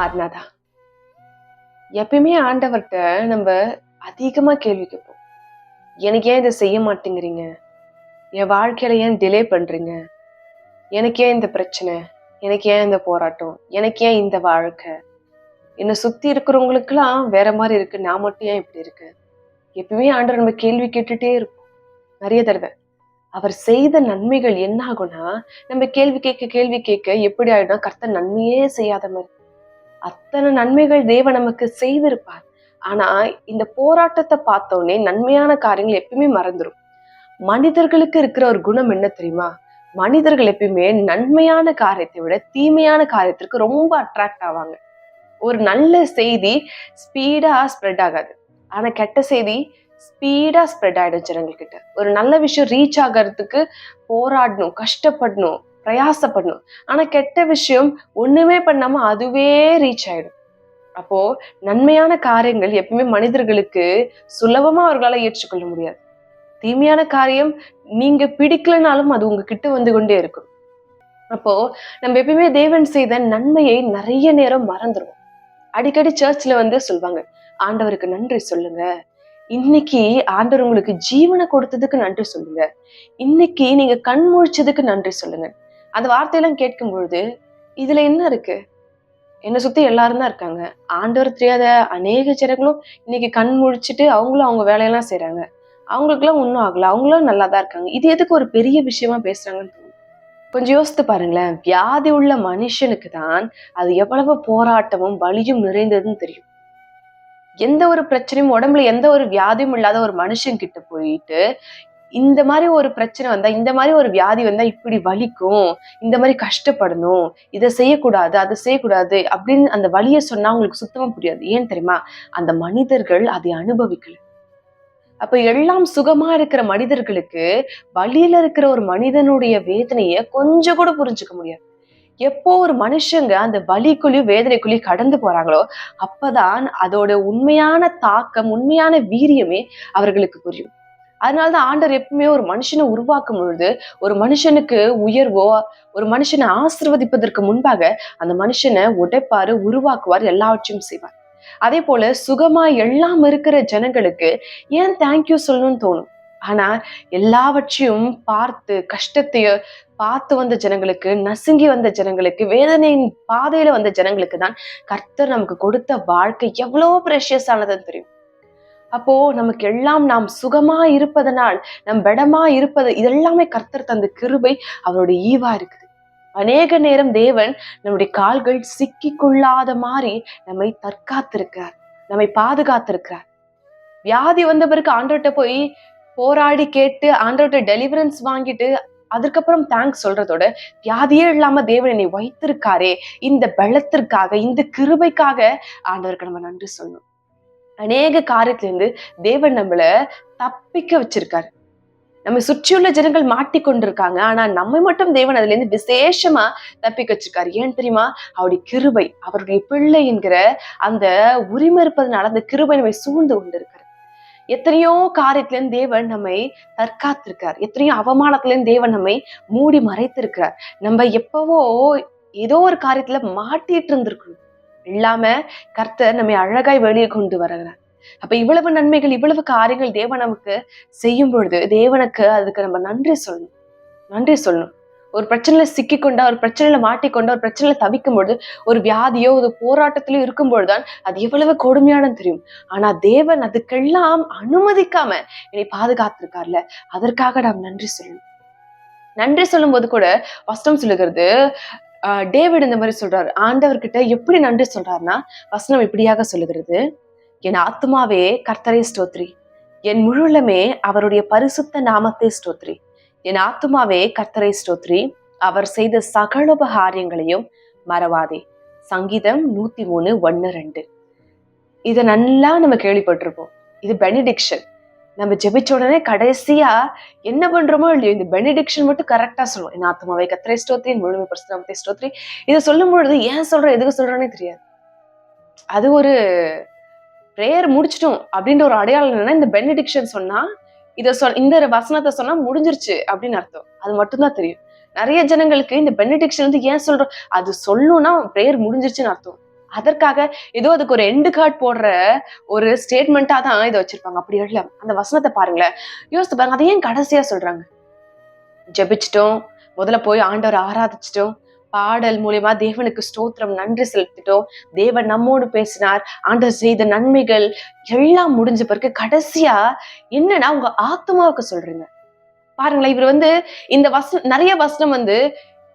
மாறினாதான் எப்பயுமே ஆண்டவர்கிட்ட நம்ம அதிகமா கேள்வி கேட்போம். எனக்கு ஏன் இதை செய்ய மாட்டேங்கிறீங்க? என் வாழ்க்கையில ஏன் டிலே பண்றீங்க? எனக்கு ஏன் இந்த பிரச்சனை? எனக்கு ஏன் இந்த போராட்டம்? எனக்கு ஏன் இந்த வாழ்க்கை? என்னை சுத்தி இருக்கிறவங்களுக்கெல்லாம் வேற மாதிரி இருக்கு. நான் மட்டும் ஏன் இப்படி இருக்கு எப்பயுமே ஆண்டவர் நம்ம கேள்வி கேட்டுட்டே இருப்போம். நிறைய தடவை. அவர் செய்த நன்மைகள் என்ன ஆகும்னா நம்ம கேள்வி கேட்க கேள்வி கேட்க எப்படி ஆயிடும் கர்த்தர் நன்மையே செய்யாத மாதிரி. அத்தனை நன்மைகள் தேவன் நமக்கு செய்திருப்பார். ஆனா இந்த போராட்டத்தை பார்த்தோன்னே நன்மையான காரியங்கள் எப்பயுமே மறந்துடும் மனிதர்களுக்கு இருக்கிற ஒரு குணம் என்ன தெரியுமா? மனிதர்கள் எப்பயுமே நன்மையான காரியத்தை விட தீமையான காரியத்திற்கு ரொம்ப அட்ராக்ட் ஆவாங்க. ஒரு நல்ல செய்தி ஸ்பீடா ஸ்ப்ரெட் ஆகாது. ஆனா கெட்ட செய்தி ஸ்பீடா ஸ்ப்ரெட் ஆயிடும் ஜனங்கள்கிட்ட. ஒரு நல்ல விஷயம் ரீச் ஆகிறதுக்கு போராடணும் கஷ்டப்படணும் பிரயாசப்படணும். ஆனா கெட்ட விஷயம் ஒண்ணுமே பண்ணாம அதுவே ரீச் ஆயிடும். அப்போ நன்மையான காரியங்கள் எப்பவுமே மனிதர்களுக்கு சுலபமா அவர்களால ஏற்றுக்கொள்ள முடியாது. தீமையான காரியம் நீங்க பிடிக்கலனாலும் அது உங்ககிட்ட வந்து கொண்டே இருக்கும். அப்போ நம்ம எப்பயுமே தேவன் செய்த நன்மையை நிறைய நேரம் மறந்துடுவோம் அடிக்கடி சர்ச்ல வந்து சொல்லுவாங்க ஆண்டவருக்கு நன்றி சொல்லுங்க. இன்னைக்கு ஆண்டவர் உங்களுக்கு ஜீவனை கொடுத்ததுக்கு நன்றி சொல்லுங்க. இன்னைக்கு நீங்க கண் முழிச்சதுக்கு நன்றி சொல்லுங்க. அந்த வார்த்தையெல்லாம் கேட்கும் பொழுது இதுல என்ன இருக்கு? என்னை சுத்தி எல்லாரும் தான் இருக்காங்க. ஆண்டவர் தெரியாத அநேக ஜனங்களும் இன்னைக்கு கண் முழிச்சிட்டு அவங்களும் அவங்க வேலையெல்லாம் செய்யறாங்க அவங்களுக்குலாம் ஒன்றும் ஆகல. அவங்களும் நல்லா தான் இருக்காங்க. இது எதுக்கு ஒரு பெரிய விஷயமா பேசுறாங்கன்னு தோணும். கொஞ்சம் யோசித்து பாருங்களேன். வியாதி உள்ள மனுஷனுக்கு தான் அது எவ்வளவு போராட்டமும் வலியும் நிறைந்ததுன்னு தெரியும். எந்த ஒரு பிரச்சனையும் உடம்புல எந்த ஒரு வியாதியும் இல்லாத ஒரு மனுஷன் கிட்ட போயிட்டு இந்த மாதிரி ஒரு பிரச்சனை வந்தால் இந்த மாதிரி ஒரு வியாதி வந்தால் இப்படி வலிக்கும் இந்த மாதிரி கஷ்டப்படணும் இதை செய்யக்கூடாது அதை செய்யக்கூடாது அப்படின்னு அந்த வலியை சொன்னால் அவங்களுக்கு சுத்தமாக புரியாது. ஏன் தெரியுமா? அந்த மனிதர்கள் அதை அனுபவிக்கல. அப்ப எல்லாம் சுகமா இருக்கிற மனிதர்களுக்கு வழியில இருக்கிற ஒரு மனிதனுடைய வேதனைய கொஞ்சம் கூட புரிஞ்சுக்க முடியாது. எப்போ ஒரு மனுஷங்க அந்த வலிக்குள்ளேயும் வேதனைக்குள்ளேயும் கடந்து போறாங்களோ அப்பதான் அதோட உண்மையான தாக்கம் உண்மையான வீரியமே அவர்களுக்கு புரியும். அதனாலதான் ஆண்டர் எப்பவுமே ஒரு மனுஷனை உருவாக்கும் பொழுது ஒரு மனுஷனுக்கு உயர்வோ ஒரு மனுஷனை ஆசிர்வதிப்பதற்கு முன்பாக அந்த மனுஷனை உடைப்பாரு உருவாக்குவார் எல்லாவற்றையும் செய்வார். அதே போல சுகமா எல்லாம் இருக்கிற ஜனங்களுக்கு ஏன் தேங்க்யூ சொல்லணும்னு தோணும்? ஆனா எல்லாவற்றையும் பார்த்து கஷ்டத்தைய பார்த்து வந்த ஜனங்களுக்கு நசுங்கி வந்த ஜனங்களுக்கு வேதனையின் பாதையில வந்த ஜனங்களுக்கு தான் கர்த்தர் நமக்கு கொடுத்த வாழ்க்கை எவ்வளோ ப்ரெஷியஸ் ஆனதுன்னு தெரியும். அப்போ நமக்கு எல்லாம் நாம் சுகமா இருப்பதனால் நம் பெடமா இருப்பது இதெல்லாமே கர்த்தர் தந்த கிருபை அவருடைய ஈவா இருக்குது. அநேக நேரம் தேவன் நம்முடைய கால்கள் சிக்கிக்கொள்ளாத மாதிரி நம்மை தற்காத்திருக்கிறார். நம்மை பாதுகாத்திருக்கிறார். வியாதி வந்த பிறகு ஆண்டோட்ட போய் போராடி கேட்டு ஆண்டோட்ட டெலிவரன்ஸ் வாங்கிட்டு அதுக்கப்புறம் தேங்க்ஸ் சொல்றதோட வியாதியே இல்லாம தேவன் என்னை வைத்திருக்காரே இந்த பலத்திற்காக இந்த கிருபைக்காக ஆண்டவருக்கு நம்ம நன்றி சொல்லணும். அநேக காரியத்திலிருந்து தேவன் நம்மள தப்பிக்க வச்சிருக்காரு. நம்ம சுற்றியுள்ள ஜனங்கள் மாட்டிக்கொண்டிருக்காங்க. ஆனா நம்ம மட்டும் தேவன் அதுல இருந்து விசேஷமா தப்பிக்க வச்சிருக்காரு. ஏன் தெரியுமா? அவருடைய கிருபை அவருடைய பிள்ளை என்கிற அந்த உரிமை இருப்பதனால அந்த கிருபை நம்மை சூழ்ந்து கொண்டிருக்காரு. எத்தனையோ காரியத்திலேருந்து தேவன் நம்மை தற்காத்திருக்கார். எத்தனையோ அவமானத்திலேருந்து தேவன் நம்மை மூடி மறைத்திருக்கிறார். நம்ம எப்பவோ ஏதோ ஒரு காரியத்துல மாட்டிட்டு இருந்திருக்கணும். இல்லாம கர்த்தர் நம்மை அழகாய் வெளியே கொண்டு வருகிறார். அப்ப இவ்வளவு நன்மைகள் இவ்வளவு காரியங்கள் தேவன் நமக்கு செய்யும் பொழுது தேவனுக்கு அதுக்கு நம்ம நன்றி சொல்லணும். நன்றி சொல்லணும். ஒரு பிரச்சனையில சிக்கிக்கொண்டா ஒரு பிரச்சனையில மாட்டிக்கொண்டா ஒரு பிரச்சனையில தவிக்கும் பொழுது ஒரு வியாதியோ ஒரு போராட்டத்திலோ இருக்கும் பொழுதுதான் அது எவ்வளவு கொடுமையானது தெரியும். ஆனா தேவன் அதுக்கெல்லாம் அனுமதிக்காம என்னை பாதுகாத்திருக்கார்ல அதற்காக நாம் நன்றி சொல்லணும். நன்றி சொல்லும் போது கூட வஸ்டம் சொல்லுகிறது டேவிட் இந்த மாதிரி சொல்றாரு. ஆண்டவர்கிட்ட எப்படி நன்றி சொல்றாருன்னா வசனம் இப்படியாக சொல்லுகிறது. என் ஆத்மாவே கர்த்தரை ஸ்தோத்ரி. என் முழுலமே அவருடைய பரிசுத்த நாமத்தை ஸ்தோத்ரி. என் ஆத்மாவே கர்த்தரை ஸ்தோத்ரி. அவர் செய்த சகல உபகாரியங்களையும் மறவாதே. சங்கீதம் நூத்தி மூணு ஒன்னு ரெண்டு. இதை நல்லா நம்ம கேள்விப்பட்டிருப்போம். இது பெனிடிக்ஷன். நம்ம ஜெபிச்ச உடனே கடைசியா என்ன பண்றோமோ இல்லையோ இந்த பெனிடிக்ஷன் மட்டும் கரெக்டா சொல்லுவோம். என் ஆத்மாவை கத்திரை ஸ்டோத்ரி என் முழுமை பரிசுத்தமத்தை ஸ்டோத்ரி இதை சொல்லும் பொழுது ஏன் சொல்றேன் எதுக்கு சொல்றேனே தெரியாது. அது ஒரு ப்ரேயர் முடிச்சிட்டோம் அப்படின்ற ஒரு அடையாளம் என்னன்னா இந்த பெனிடிக்ஷன் சொன்னா இதை சொல் இந்த வசனத்தை சொன்னா முடிஞ்சிருச்சு அப்படின்னு அர்த்தம். அது மட்டும்தான் தெரியும். நிறைய ஜனங்களுக்கு இந்த பெனிடிக்ஷன் வந்து ஏன் சொல்றோம் அது சொல்லணும்னா ப்ரேயர் முடிஞ்சிருச்சுன்னு அர்த்தம். அதற்காக ஏதோ அதுக்கு ஒரு எண்டு கார்டு போடுற ஒரு ஸ்டேட்மெண்ட்டா தான் இதை வச்சிருப்பாங்க. அப்படி இல்லை. அந்த வசனத்தை பாருங்களேன். யோசித்து பாருங்க. அதை ஏன் கடைசியா சொல்றாங்க? ஜெபிச்சிட்டோம். முதல்ல போய் ஆண்டவர் ஆராதிச்சிட்டோம். பாடல் மூலியமா தேவனுக்கு ஸ்தோத்திரம் நன்றி செலுத்திட்டோம். தேவன் நம்மோடு பேசினார். ஆண்டவர் செய்த நன்மைகள் எல்லாம் முடிஞ்ச பிறகு கடைசியா என்னன்னா உங்க ஆத்மாவுக்கு சொல்றீங்க. பாருங்களேன். இவர் வந்து இந்த வசனம் நிறைய வசனம் வந்து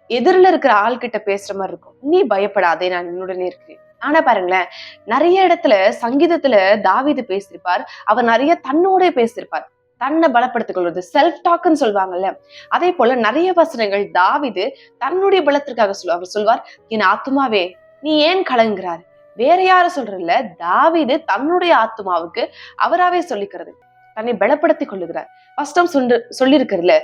எதிரில் இருக்கிற ஆள்கிட்ட பேசுற மாதிரி இருக்கும். நீ பயப்படாதே நான் என்னுடனே இருக்கிறேன் ஆனா பாருங்களேன் நிறைய இடத்துல சங்கீதத்துல தாவிது பேசியிருப்பார். அவர் நிறைய தன்னோட பேசியிருப்பார். தன்னை பலப்படுத்திக் கொள்வது செல்ஃப் டாக்னு சொல்லுவாங்கல்ல அதே போல நிறைய வசனங்கள் தாவிது தன்னுடைய பலத்திற்காக சொல்லுவார் அவர் சொல்வார் என் ஆத்துமாவே நீ ஏன் கலங்குறாரு வேற யாரும் சொல்றதில்ல தாவிது தன்னுடைய ஆத்மாவுக்கு அவராவே சொல்லிக்கிறது தன்னை பலப்படுத்திக் கொள்ளுகிறார். ஃபர்ஸ்ட் டைம் சொல்லி சொல்லியிருக்கிறதுல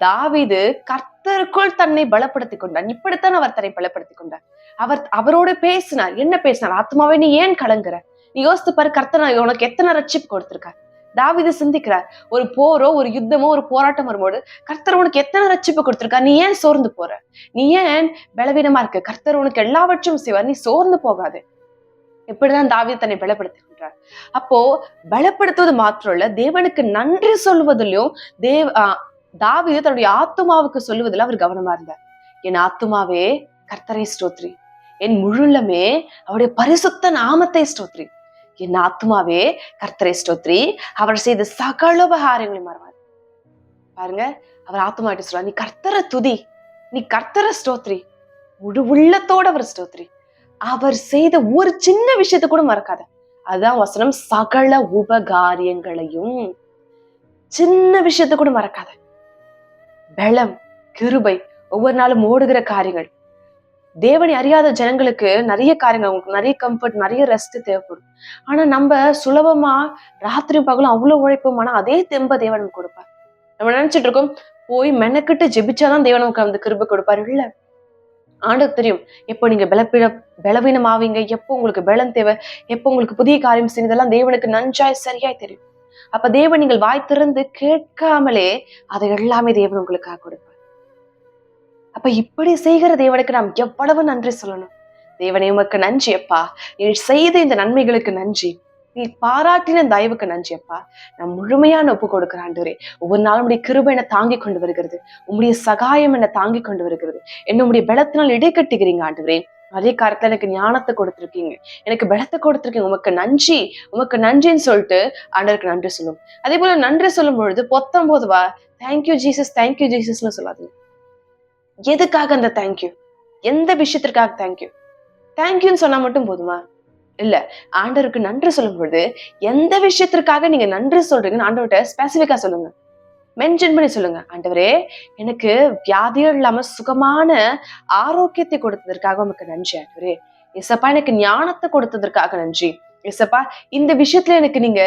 தாவிது கர்த்தருக்குள் தன்னை பலப்படுத்திக் கொண்டான். இப்படித்தான் அவர் தன்னை பலப்படுத்திக் கொண்டார். அவர் அவரோட பேசினார். என்ன பேசினார்? ஆத்மாவை நீ ஏன் கலங்குற? நீ யோசித்து பாரு கர்த்தர் உனக்கு எத்தனை ரட்சிப்பு கொடுத்திருக்கார். தாவிது சிந்திக்கிறார். ஒரு போரோ ஒரு யுத்தமோ ஒரு போராட்டம் வரும்போது கர்த்தர் உனக்கு எத்தனை ரட்சிப்பு கொடுத்திருக்கா நீ ஏன் சோர்ந்து போற? நீ ஏன் பலவீனமா இருக்க? கர்த்தர் உனக்கு எல்லாவற்றையும் செய்வார். நீ சோர்ந்து போகாது. இப்படிதான் தாவித தன்னை பலப்படுத்துகின்றார் அப்போ பலப்படுத்துவது மாத்திரம் இல்ல தேவனுக்கு நன்றி சொல்வதிலும் தேவ் தாவிது தன்னுடைய ஆத்துமாவுக்கு சொல்லுவதில் அவர் கவனமா இருந்தார். என் ஆத்துமாவே கர்த்தரை ஸ்தோத்ரி. என் முழுலமே அவருடைய பரிசுத்த நாமத்தை ஸ்தோத்ரி. என் ஆத்மாவே கர்த்தரை ஸ்தோத்ரி. அவர் செய்த சகல உபகாரங்களை மறவாது. பாருங்க அவர் ஆத்மா கிட்ட சொல்றார் நீ கர்த்தரை துதி. நீ கர்த்தரை ஸ்தோத்ரி. முழு உள்ளத்தோட அவர் ஸ்தோத்ரி. அவர் செய்த ஒரு சின்ன விஷயத்தை கூட மறக்காத. அதுதான் வசனம் சகல உபகாரியங்களையும். சின்ன விஷயத்த கூட மறக்காத. பலம் கிருபை ஒவ்வொரு நாளும் ஓடுகிற காரியங்கள். தேவனை அறியாத ஜனங்களுக்கு நிறைய காரியங்கள் அவங்களுக்கு நிறைய கம்ஃபர்ட் நிறைய ரெஸ்ட் தேவைப்படும். ஆனா நம்ம சுலபமா ராத்திரி பகலும் அவ்வளவு உழைப்போம் ஆனா அதே தெம்ப தேவன் நமக்கு கொடுப்பார். நம்ம நினைச்சிட்டு இருக்கோம் போய் மெனக்கிட்டு ஜெபிச்சாதான் தேவன் நமக்கு அந்த கிருபை கொடுப்பாரு இல்ல? ஆண்டுக்கு தெரியும் எப்போ நீங்க பலப்பீட பலவீனம் ஆவீங்க எப்போ உங்களுக்கு பலம் தேவை எப்போ உங்களுக்கு புதிய காரியம் செய்யறதெல்லாம் தேவனுக்கு நன்றாய் சரியாய் தெரியும். அப்ப தேவன் நீங்கள் வாய் திறந்து கேட்காமலே அதை எல்லாமே தேவன் உங்களுக்காக கொடுப்பார். அப்ப இப்படி செய்கிற தேவனுக்கு நாம் எவ்வளவு நன்றி சொல்லணும். தேவனே உமக்கு நன்றி அப்பா. நீ செய்த இந்த நன்மைகளுக்கு நன்றி. நீ பாராட்டின தயவுக்கு நன்றி அப்பா. நான் முழுமையான ஒப்பு கொடுக்கிற ஆண்டவரே. ஒவ்வொரு நாளும் உடைய கிருபை என்னை தாங்கி கொண்டு வருகிறது. உங்களுடைய சகாயம் என்னை தாங்கி கொண்டு வருகிறது. என்னுடைய பலத்தினால் இடை கட்டுகிறீங்க ஆண்டவரே. அதே காலத்துல எனக்கு ஞானத்தை கொடுத்துருக்கீங்க. எனக்கு பலத்தை கொடுத்துருக்கீங்க. உமக்கு நன்றி. உமக்கு நன்றின்னு சொல்லிட்டு ஆண்டவருக்கு நன்றி சொல்லும். அதே போல நன்றி சொல்லும் பொழுது பொத்தம் போதுவா thank you Jesus thank you ஜீசஸ்னு சொல்லாதீங்க. எதுக்காக அந்த தேங்க்யூ எந்த விஷயத்திற்காக தேங்க்யூ தேங்க்யூன்னு சொன்னா மட்டும் போதுமா? இல்ல. ஆண்டவருக்கு நன்றி சொல்லும் பொழுது எந்த விஷயத்திற்காக நீங்க நன்றி சொல்றீங்கன்னு ஆண்டவர்கிட்ட ஸ்பெசிபிக்கா சொல்லுங்க. மென்ஷன் பண்ணி சொல்லுங்க. ஆண்டவரே எனக்கு வியாதியும் இல்லாம சுகமான ஆரோக்கியத்தை கொடுத்ததற்காக உமக்கு நன்றி ஆண்டவரே. எசப்பா எனக்கு ஞானத்தை கொடுத்ததற்காக நன்றி. எசப்பா இந்த விஷயத்துல எனக்கு நீங்க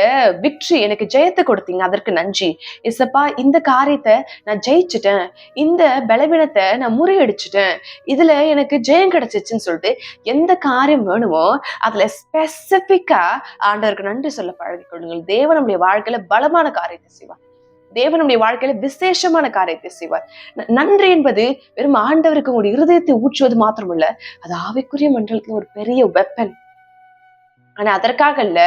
விக்ட்ரி எனக்கு ஜெயத்தை கொடுத்தீங்க. அதற்கு நன்றி. எசப்பா இந்த காரியத்தை நான் ஜெயிச்சுட்டேன். இந்த பலவீனத்தை நான் முறியடிச்சுட்டேன். இதுல எனக்கு ஜெயம் கிடைச்சிச்சுன்னு சொல்லிட்டு எந்த காரியம் வேணுமோ அதுல ஸ்பெசிபிக்கா ஆண்டவருக்கு நன்றி சொல்ல பழகி கொள்ளுங்கள் தேவன் நம்முடைய வாழ்க்கையில பலமான காரியத்தை செய்வான் தேவன் நம்முடைய வாழ்க்கையில விசேஷமான காரியத்தை செய்வார். நன்றி என்பது வெறும் ஆண்டவருக்கு உங்களுடைய இருதயத்தை ஊற்றுவது மாத்திரமல்ல அது ஆவிக்குரிய மண்டலத்துல ஒரு பெரிய வெப்பன் ஆனா அதற்காக இல்ல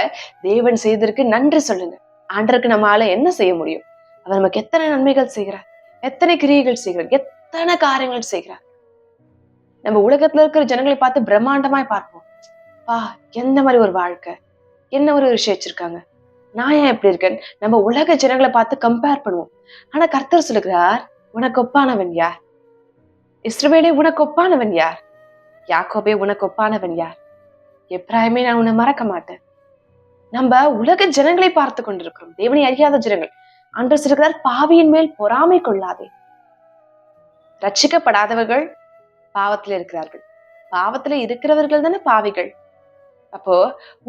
தேவன் செய்ததற்கு நன்றி சொல்லுங்க. ஆண்டருக்கு நம்மளால என்ன செய்ய முடியும்? அவர் நமக்கு எத்தனை நன்மைகள் செய்கிறார்? எத்தனை கிரியைகள் செய்கிறார்? எத்தனை காரியங்கள் செய்கிறார்? நம்ம உலகத்துல இருக்கிற ஜனங்களை பார்த்து பிரம்மாண்டமாய் பார்ப்போம். பா எந்த மாதிரி ஒரு வாழ்க்கை? என்ன ஒரு விஷயம் வச்சிருக்காங்க நான் ஏன் எப்படி இருக்கேன்? நம்ம உலக ஜனங்களை பார்த்து கம்பேர் பண்ணுவோம். ஆனா கர்த்தர் சொல்லுகிறார் உனக்கு ஒப்பானவன் யார்? இஸ்ரவேலே உனக்கு ஒப்பானவன் யார்? யாக்கோபே உனக்கு ஒப்பானவன் யார்? எப்ராயுமே நான் உன்னை மறக்க மாட்டேன். நம்ம உலக ஜனங்களை பார்த்து கொண்டிருக்கிறோம். தேவனை அறியாத ஜனங்கள். அன்று சொல்கிறார் பாவியின் மேல் பொறாமை கொள்ளாதே. ரட்சிக்கப்படாதவர்கள் பாவத்துல இருக்கிறார்கள். பாவத்துல இருக்கிறவர்கள் தானே பாவிகள். அப்போ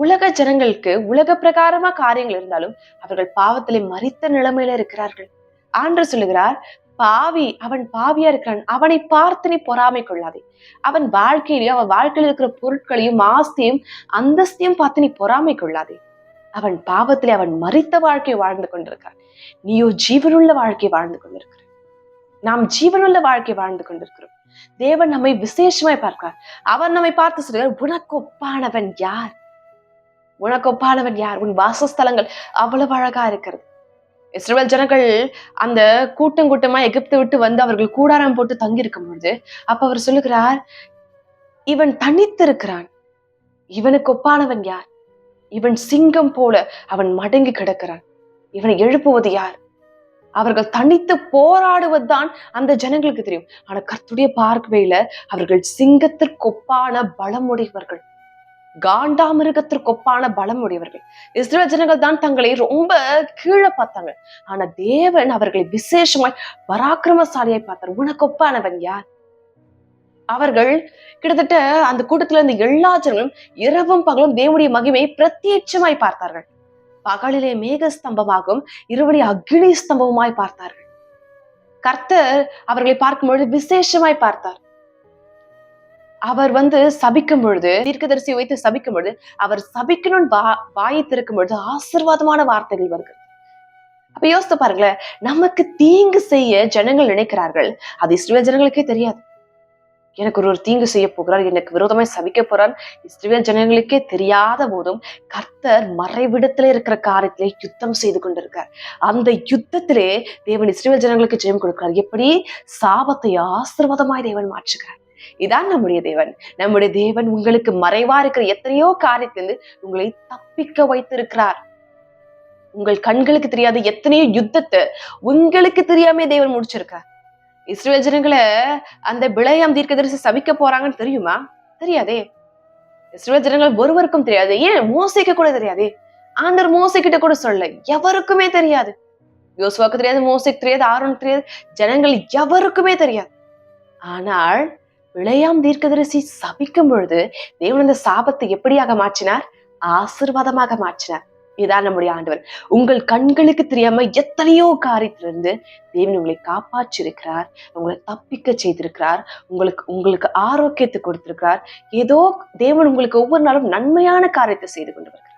உலக ஜனங்களுக்கு உலக பிரகாரமா காரியங்கள் இருந்தாலும் அவர்கள் பாவத்திலே மறித்த நிலைமையில இருக்கிறார்கள். ஆண்டு சொல்லுகிறார் பாவி அவன் பாவியா இருக்கிறான். அவனை பார்த்து நீ பொறாமை கொள்ளாதே. அவன் வாழ்க்கையிலையும் அவன் வாழ்க்கையில் இருக்கிற பொருட்களையும் ஆஸ்தியும் அந்தஸ்தையும் பார்த்து நீ பொறாமை கொள்ளாதே. அவன் பாவத்திலே அவன் மறித்த வாழ்க்கையை வாழ்ந்து கொண்டிருக்கிறான். நீயோ ஜீவனுள்ள வாழ்க்கையை வாழ்ந்து கொண்டிருக்கிறான். நாம் ஜீவனுள்ள வாழ்க்கை வாழ்ந்து கொண்டிருக்கிறோம். தேவன் நம்மை விசேஷமாய் பார்க்கிறார். அவர் நம்மை பார்த்து சொல்கிறார் உனக்கு ஒப்பானவன் யார்? உனக்கு ஒப்பானவன் யார்? உன் வாசஸ்தலங்கள் அவ்வளவு அழகா இருக்கிறது. இஸ்ரேல் ஜனங்கள் அந்த கூட்டம் கூட்டமா எகிப்து விட்டு வந்து அவர்கள் கூடாரம் போட்டு தங்கியிருக்கும் பொழுது அப்ப அவர் சொல்லுகிறார் இவன் தனித்திருக்கிறான். இவனுக்கு ஒப்பானவன் யார்? இவன் சிங்கம் போல அவன் மடங்கி கிடக்கிறான். இவனை எழுப்புவது யார்? அவர்கள் தனித்து போராடுவதுதான் அந்த ஜனங்களுக்கு தெரியும். ஆனா கர்த்துடைய பார்வையில அவர்கள் சிங்கத்திற்கொப்பான பலமுடையவர்கள். காண்டாமிருகத்திற்கு ஒப்பான பலம் உடையவர்கள் இஸ்ரேல் ஜனங்கள் தான் தங்களை ரொம்ப கீழே பார்த்தாங்க. ஆனா தேவன் அவர்களை விசேஷமாய் பராக்கிரமசாலியாய் பார்த்தார். உனக்கொப்பானவன் யார்? அவர்கள் கிட்டத்தட்ட அந்த கூட்டத்துல இருந்த எல்லா ஜனங்களும் இரவும் பகலும் தேவனுடைய மகிமையை பிரத்யட்சமாய் பார்த்தார்கள். பகலிலே மேக ஸ்தம்பமாகவும் இருவடி அக்னி ஸ்தம்பமாய் பார்த்தார்கள். கர்த்தர் அவர்களை பார்க்கும் பொழுது விசேஷமாய் பார்த்தார். அவர் வந்து சபிக்கும் பொழுது தீர்க்கதரிசி வைத்து சபிக்கும் பொழுது அவர் சபிக்கணும்னு வா வாயை திறக்கும் பொழுது ஆசிர்வாதமான வார்த்தைகள் வருகிறது. அப்ப யோசித்து பாருங்களேன் நமக்கு தீங்கு செய்ய ஜனங்கள் நினைக்கிறார்கள். அது இஸ்ரேல் ஜனங்களுக்கே தெரியாது. எனக்கு ஒரு ஒரு தீங்கு செய்ய போகிறார் எனக்கு விரோதமாய் சபிக்க போறார் இஸ்ரேல் ஜனங்களுக்கே தெரியாத போதும் கர்த்தர் மறைவிடத்துல இருக்கிற காரியத்திலே யுத்தம் செய்து கொண்டிருக்கார். அந்த யுத்தத்திலே தேவன் இஸ்ரேல் ஜனங்களுக்கு ஜெயம் கொடுக்கிறார். எப்படி? சாபத்தை ஆசிர்வாதமாய் தேவன் மாற்றுகிறார். இதான் நம்முடைய தேவன். நம்முடைய தேவன் உங்களுக்கு மறைவா இருக்கிற எத்தனையோ காரியத்திலிருந்து உங்களை தப்பிக்க வைத்திருக்கிறார். உங்கள் கண்களுக்கு தெரியாத எத்தனையோ யுத்தத்தை உங்களுக்கு தெரியாம தேவன் முடிச்சிருக்கார். இஸ்ரேல் ஜனங்களை அந்த பிளையாம் தீர்க்கதரிசி சபிக்க போறாங்கன்னு தெரியுமா? தெரியாதே. இஸ்ரேல் ஜனங்கள் ஒருவருக்கும் தெரியாது. ஏன்? மோசிக்க கூட தெரியாதே. ஆண்டர் மோசை கிட்ட கூட சொல்ல எவருக்குமே தெரியாது. யோசுவாக்கு தெரியாது மோசிக்கு தெரியாது ஆரோனுக்கு தெரியாது. ஜனங்கள் எவருக்குமே தெரியாது. ஆனால் விளையாம் தீர்க்கதரிசி சபிக்கும் பொழுது தேவன் அந்த சாபத்தை எப்படியாக மாற்றினார்? ஆசிர்வாதமாக மாற்றினார். இதான் நம்முடைய ஆண்டவர். உங்கள் கண்களுக்கு தெரியாம எத்தனையோ காரியத்திலிருந்து தேவன் உங்களை காப்பாற்றிருக்கிறார் உங்களை தப்பிக்க செய்திருக்கிறார் உங்களுக்கு உங்களுக்கு ஆரோக்கியத்தை கொடுத்திருக்கிறார். ஏதோ தேவன் உங்களுக்கு ஒவ்வொரு நாளும் நன்மையான காரியத்தை செய்து கொண்டு வருகிறார்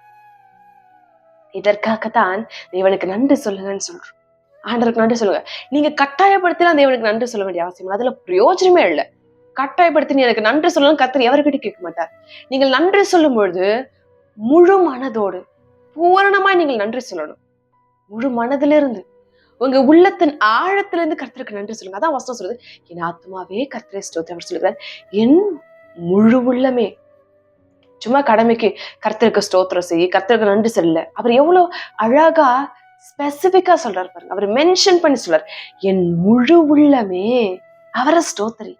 இதற்காகத்தான் தேவனுக்கு நன்றி சொல்லுங்கன்னு சொல்றோம். ஆண்டருக்கு நன்றி சொல்லுங்க. நீங்க கட்டாயப்படுத்தினா தேவனுக்கு நன்றி சொல்ல வேண்டிய அவசியம் இல்லை. அதுல பிரயோஜனமே இல்லை. கட்டாயப்படுத்தி நீ எனக்கு நன்றி சொல்லணும் கத்தர் எவர்கிட்ட கேட்க மாட்டார். நீங்கள் நன்றி சொல்லும் பொழுது முழு மனதோடு பூரணமாய் நீங்கள் நன்றி சொல்லணும். முழு மனதிலிருந்து உங்க உள்ளத்தின் ஆழத்திலிருந்து கர்த்தருக்கு நன்றி சொல்லுங்க. அதான் வசனம் சொல்றது என் ஆத்மாவே கர்த்தரை ஸ்தோத்திரம் அவர் சொல்லுகிறார் என் முழு உள்ளமே சும்மா கடமைக்கு கர்த்தருக்கு ஸ்தோத்திரம் செய்ய கர்த்தருக்கு நன்றி சொல்லல. அவர் எவ்வளவு அழகா ஸ்பெசிபிக்கா சொல்றாரு பாருங்க. அவர் மென்ஷன் பண்ணி சொல்றாரு. என் முழு உள்ளமே அவரை ஸ்தோத்திரி.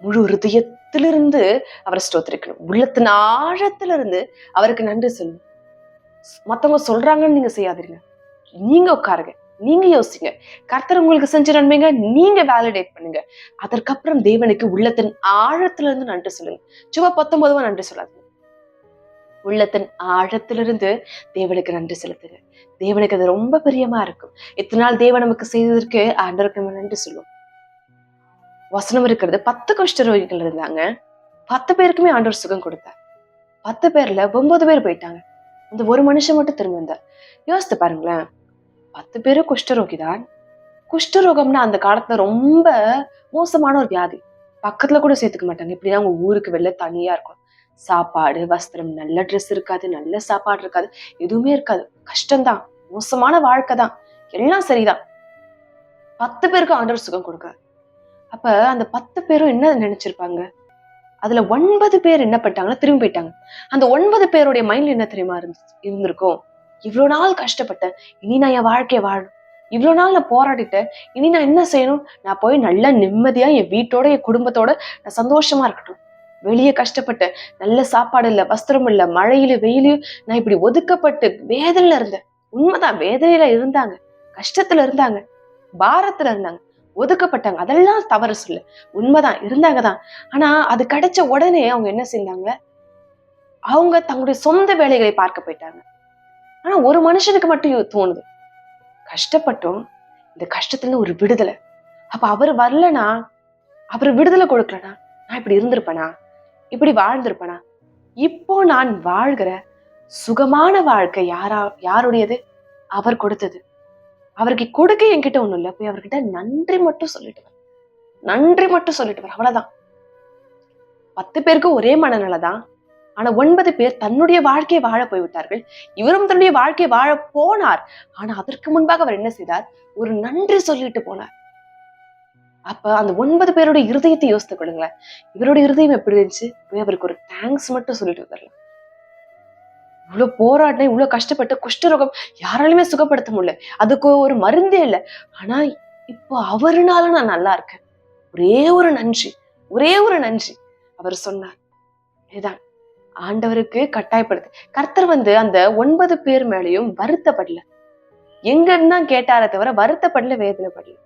முழு ஹிருதயத்திலிருந்து அவரை ஸ்தோத்திரிக்கணும். உள்ளத்தின் ஆழத்திலிருந்து அவருக்கு நன்றி சொல்லணும். மத்தவங்க சொல்றாங்கன்னு நீங்க செய்யாதீங்க நீங்க உட்காருங்க. நீங்க யோசிங்க. கர்த்தர் உங்களுக்கு செஞ்ச நன்மைங்க நீங்க வேலிடேட் பண்ணுங்க. அதற்கப்புறம் தேவனுக்கு உள்ளத்தின் ஆழத்துல இருந்து நன்றி சொல்லுங்க. சும்மா பத்தொன்பதுவா நன்றி சொல்லாதீங்க. உள்ளத்தின் ஆழத்திலிருந்து தேவனுக்கு நன்றி செலுத்துங்க. தேவனுக்கு அது ரொம்ப பிரியமா இருக்கும். இத்தனை நாள் தேவன் நமக்கு செய்ததற்கு ஆண்டவருக்கு நம்ம நன்றி சொல்லுவோம். வசனம் இருக்கிறது பத்து குஷ்டரோகிகள் இருந்தாங்க. பத்து பேருக்குமே ஆண்டவர் சுகம் கொடுத்தார். பத்து பேர்ல ஒன்பது பேர் போயிட்டாங்க. அந்த ஒரு மனுஷன் மட்டும் திரும்ப வந்தார். யோசித்து பாருங்களேன். பத்து பேரும் குஷ்டரோகி தான். குஷ்டரோகம்னா அந்த காலத்துல ரொம்ப மோசமான ஒரு வியாதி. பக்கத்துல கூட சேர்த்துக்க மாட்டாங்க. இப்படிதான் உங்க ஊருக்கு வெளில தனியா இருக்கும். சாப்பாடு வஸ்திரம் நல்ல ட்ரெஸ் இருக்காது நல்ல சாப்பாடு இருக்காது. எதுவுமே இருக்காது. கஷ்டம்தான். மோசமான வாழ்க்கை தான். எல்லாம் சரிதான். பத்து பேருக்கு ஆண்டவர் சுகம் கொடுக்காரு அப்ப அந்த பத்து பேரும் என்ன நினைச்சிருப்பாங்க? அதுல ஒன்பது பேர் என்ன பண்ணிட்டாங்கன்னா திரும்பி போயிட்டாங்க. அந்த ஒன்பது பேருடைய மைண்ட்ல என்ன தெரியுமா இருந்து இருந்திருக்கும் இவ்வளவு நாள் கஷ்டப்பட்டேன். இனி நான் என் வாழ்க்கையை வாழணும். இவ்வளவு நாள் நான் போராடிட்டேன். இனி நான் என்ன செய்யணும்? நான் போய் நல்லா நிம்மதியா என் வீட்டோட என் குடும்பத்தோட நான் சந்தோஷமா இருக்கட்டும். வெளியே கஷ்டப்பட்டேன். நல்ல சாப்பாடு இல்லை வஸ்திரம் இல்லை மழையில வெயிலையும் நான் இப்படி ஒதுக்கப்பட்டு வேதனையில இருந்தேன். உண்மைதான் வேதனையில இருந்தாங்க. கஷ்டத்துல இருந்தாங்க. பாரத்துல இருந்தாங்க. ஒதுக்கப்பட்டாங்க அதெல்லாம் தவறு சொல்லு. உண்மைதான். இருந்தாங்க தான் ஆனா அது கிடைச்ச உடனே அவங்க என்ன செஞ்சாங்க? அவங்க தங்களுடைய சொந்த வேலைகளை பார்க்க போயிட்டாங்க. ஆனா ஒரு மனுஷனுக்கு மட்டும் தோணுது. கஷ்டப்பட்டும். இந்த கஷ்டத்துல ஒரு விடுதலை. அப்ப அவர் வரலனா அவர் விடுதலை கொடுக்கலனா நான் இப்படி இருந்திருப்பேனா? இப்படி வாழ்ந்திருப்பேனா? இப்போ நான் வாழ்கிற சுகமான வாழ்க்கை யாரா யாருடையது? அவர் கொடுத்தது. அவருக்கு கொடுக்க என்கிட்ட ஒண்ணும் இல்ல. போய் அவர்கிட்ட நன்றி மட்டும் சொல்லிட்டு வர நன்றி மட்டும் சொல்லிட்டு வர அவ்வளவுதான். பத்து பேருக்கு ஒரே மனநிலைதான். ஆனா ஒன்பது பேர் தன்னுடைய வாழ்க்கையை வாழ போய்விட்டார்கள். இவரும் தன்னுடைய வாழ்க்கையை வாழ போனார். ஆனா அதற்கு முன்பாக அவர் என்ன செய்தார்? ஒரு நன்றி சொல்லிட்டு போனார். அப்ப அந்த ஒன்பது பேரோட இருதயத்தை யோசித்து கொள்ளுங்களேன். இவரோட இருதயம் எப்படி இருந்துச்சு? போய் அவருக்கு ஒரு தேங்க்ஸ் மட்டும் சொல்லிட்டு வந்துடலாம் இவ்வளவு போராட்டம் இவ்வளவு கஷ்டப்பட்டு குஷ்டரோகம் யாராலுமே சுகப்படுத்த முடியல. அதுக்கு ஒரு மருந்தே இல்லை. ஆனா இப்போ அவருனால நான் நல்லா இருக்கேன். ஒரே ஒரு நன்றி. ஒரே ஒரு நன்றி. அவர் சொன்னார். இதுதான். ஆண்டவருக்கு கட்டாயப்படுது கர்த்தர் வந்து அந்த ஒன்பது பேர் மேலையும் வருத்தப்படல. எங்கன்னு தான் கேட்டாரே தவிர வருத்தப்படல வேதனைப்படல.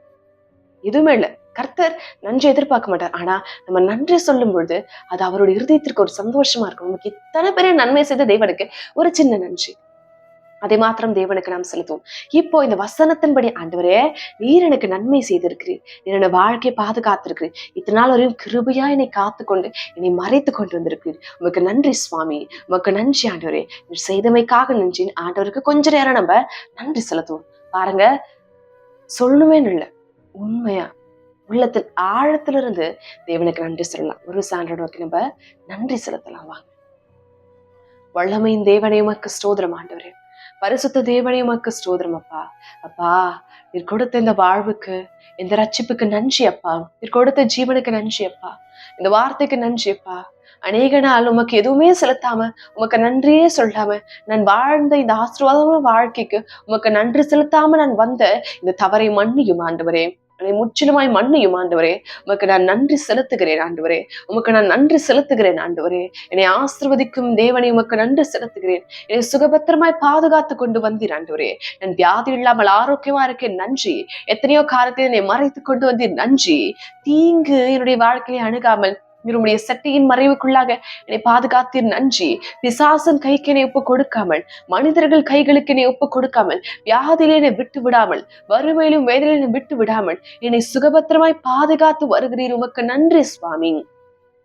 எதுவுமே இல்லை. கர்த்தர் நன்றி எதிர்பார்க்க மாட்டார். ஆனா நம்ம நன்றி சொல்லும் பொழுது அது அவருடைய இருதயத்திற்கு ஒரு சந்தோஷமா இருக்கும். நமக்கு இத்தனை பெரிய நன்மை செய்த தேவனுக்கு ஒரு சின்ன நன்றி. அதை மாத்திரம் தேவனுக்கு நாம் செலுத்துவோம். இப்போ இந்த வசனத்தின்படி ஆண்டவரே நீர் எனக்கு நன்மை செய்திருக்கிறீர். என்னோட வாழ்க்கையை பாதுகாத்திருக்கிறீர். இத்தனை நாள் வரையும் கிருபையா என்னை காத்துக்கொண்டு என்னை மறைத்து கொண்டு வந்திருக்கிறீர். உமக்கு நன்றி சுவாமி. உமக்கு நன்றி ஆண்டவரே. நீர் செய்தமைக்காக நன்றி ஆண்டவருக்கு கொஞ்ச நேரம் நம்ம நன்றி செலுத்துவோம். பாருங்க சொல்லணுமே இல்லை. உண்மையா? உள்ளத்தின் ஆழத்திலிருந்து தேவனுக்கு நன்றி சொல்லலாம். ஒரு சான்றோட நோக்கி நம்ம நன்றி செலுத்தலாம். வாங்க வல்லமையின் தேவனை உமக்கு ஸ்தோதிரம் ஆண்டவரே. பரிசுத்த தேவனை உமக்கு ஸ்தோதிரம் அப்பா. அப்பா நீர் கொடுத்த இந்த வாழ்வுக்கு இந்த ரட்சிப்புக்கு நன்றி அப்பா. நீர் கொடுத்த ஜீவனுக்கு நன்றி அப்பா. இந்த வார்த்தைக்கு நன்றி அப்பா. அநேக நாள் உமக்கு எதுவுமே செலுத்தாம உமக்கு நன்றியே சொல்லாம நான் வாழ்ந்த இந்த ஆசீர்வாதமான வாழ்க்கைக்கு உமக்கு நன்றி செலுத்தாம நான் வந்த இந்த தவறை மன்னியும் ஆண்டவரே. என்னை முற்றிலுமாய் மண்ணையும் ஆண்டவரே. உமக்கு நான் நன்றி செலுத்துகிறேன் ஆண்டவரே. உமக்கு நான் நன்றி செலுத்துகிறேன் ஆண்டவரே. என்னை ஆசிர்வதிக்கும் தேவனை உமக்கு நன்றி செலுத்துகிறேன். என்னை சுகபத்திரமாய் பாதுகாத்து கொண்டு வந்தீர் ஆண்டவரே. நான் வியாதி இல்லாமல் ஆரோக்கியமா இருக்கேன் நன்றி. எத்தனையோ காலத்தில் என்னை மறைத்து கொண்டு வந்தீர் நன்றி. தீங்கு என்னுடைய வாழ்க்கையை அணுகாமல் என்னுடைய சட்டையின் மறைவுக்குள்ளாக என்னை பாதுகாத்தீர் நன்றி. பிசாசன் கைக்கு என்னை ஒப்பு கொடுக்காமல் மனிதர்கள் கைகளுக்கு என்னை ஒப்பு கொடுக்காமல் வியாதியிலே என்னை விட்டு விடாமல் வறுமையிலும் வேதனையிலும் விட்டு விடாமல் என்னை சுகபத்திரமாய் பாதுகாத்து வருகிறீர். உமக்கு நன்றி சுவாமி.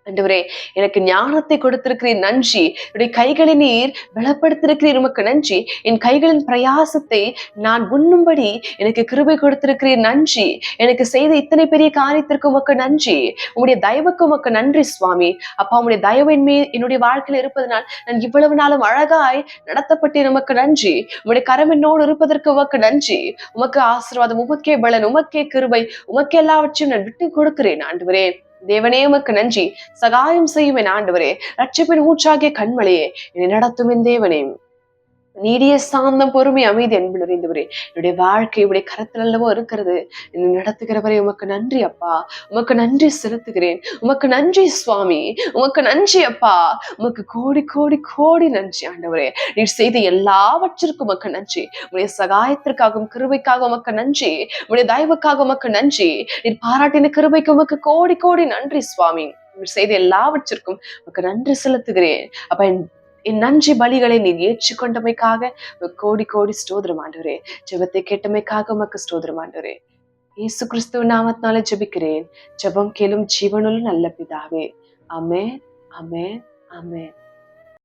அண்டவரே எனக்கு ஞானத்தை கொடுத்திருக்கிறீர் நன்றி. என்னுடைய கைகளை நீர் பலப்படுத்திருக்கிறீர் உமக்கு நன்றி. என் கைகளின் பிரயாசத்தை நான் உண்ணும்படி எனக்கு கிருபை கொடுத்திருக்கிறீர் நன்றி. எனக்கு செய்த இத்தனை பெரிய காரியத்திற்கு உமக்கு நன்றி. உங்களுடைய தயவுக்கு உமக்கு நன்றி சுவாமி. அப்பா உங்களுடைய தயவின் மீது என்னுடைய வாழ்க்கையில் இருப்பதனால் நான் இவ்வளவு நாளும் அழகாய் நடத்தப்பட்டேன் உமக்கு நன்றி. உங்களுடைய கரம் என்னோடு இருப்பதற்கு உமக்கு நன்றி. உமக்கு ஆசீர்வாதம் உமக்கே பலன் உமக்கே கிருபை உமக்கு எல்லாவற்றையும் நான் விட்டு கொடுக்கிறேன் ஆண்டு தேவனே உமக்கு நன்றி. சகாயம் செய்யும் என் ஆண்டவரே ரட்சிப்பின் ஊற்றாகிய கண்மலையே என்னை நடத்தும் என் தேவனே. நீடிய சாந்தம் பொறுமை அமைதி அன்பு நிறைந்தவரே. என்னுடைய வாழ்க்கை உடைய கரத்தில் அல்லவோ இருக்கிறது. நடத்துகிறவரே உமக்கு நன்றி அப்பா. உமக்கு நன்றி செலுத்துகிறேன். உமக்கு நன்றி சுவாமி. உமக்கு நன்றி அப்பா. உமக்கு கோடி கோடி கோடி நன்றி ஆண்டவரே. நீர் செய்த எல்லாவற்றிற்கும் உமக்கு நன்றி. உடைய சகாயத்திற்காகவும் கிருபைக்காக உமக்கு நன்றி. உடைய தயவுக்காக உமக்கு நன்றி. நீர் பாராட்டின கிருபைக்கு உமக்கு கோடி கோடி நன்றி சுவாமி. செய்த எல்லாவற்றிற்கும் உமக்கு நன்றி செலுத்துகிறேன். அப்ப என் நன்றி பலிகளை நீர் ஏற்றுக்கொண்டமைக்காக கோடி கோடி ஸ்தோத்திரம் ஆண்டவரே. ஜெபத்தை கேட்டமைக்காக உமக்கு ஸ்தோத்திரம் ஆண்டவரே. இயேசு கிறிஸ்துவ நாமத்தினால ஜெபிக்கிறேன். ஜெபம் கேளும் ஜீவனுள்ள நல்ல பிதாவே. அமே அமே அமே